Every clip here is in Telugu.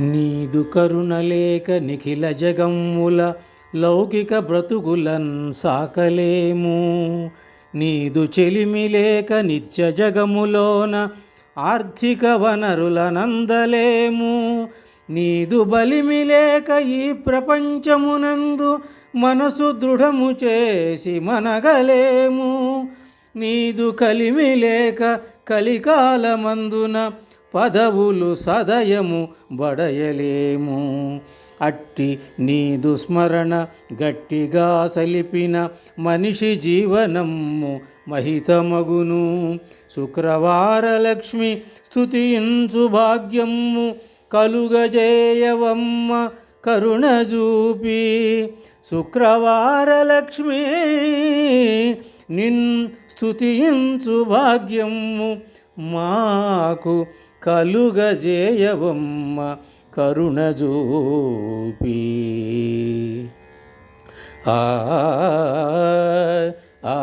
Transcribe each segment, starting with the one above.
నీదు కరుణలేక నిఖిల జగమ్ముల లౌకిక బ్రతుకులన్ సాకలేము. నీదు చెలిమి లేక నిత్య జగములోన ఆర్థిక వనరులనందలేము నీదు బలిమిలేక ఈ ప్రపంచమునందు మనసు దృఢము చేసి మనగలేము. నీదు కలిమిలేక కలికాలమందున పదవులు సదయము బడయలేము అట్టి నీ దుస్మరణ గట్టిగా సలిపిన మనిషి జీవనము మహితమగును. శుక్రవార లక్ష్మి స్తుతించు భాగ్యము కలుగజేయవమ్మ కరుణ చూపి శుక్రవార లక్ష్మి నిన్ స్థుతించు భాగ్యము మాకు కలుగజేయవమ్మ కరుణజూపి ఆ ఆ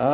ఆ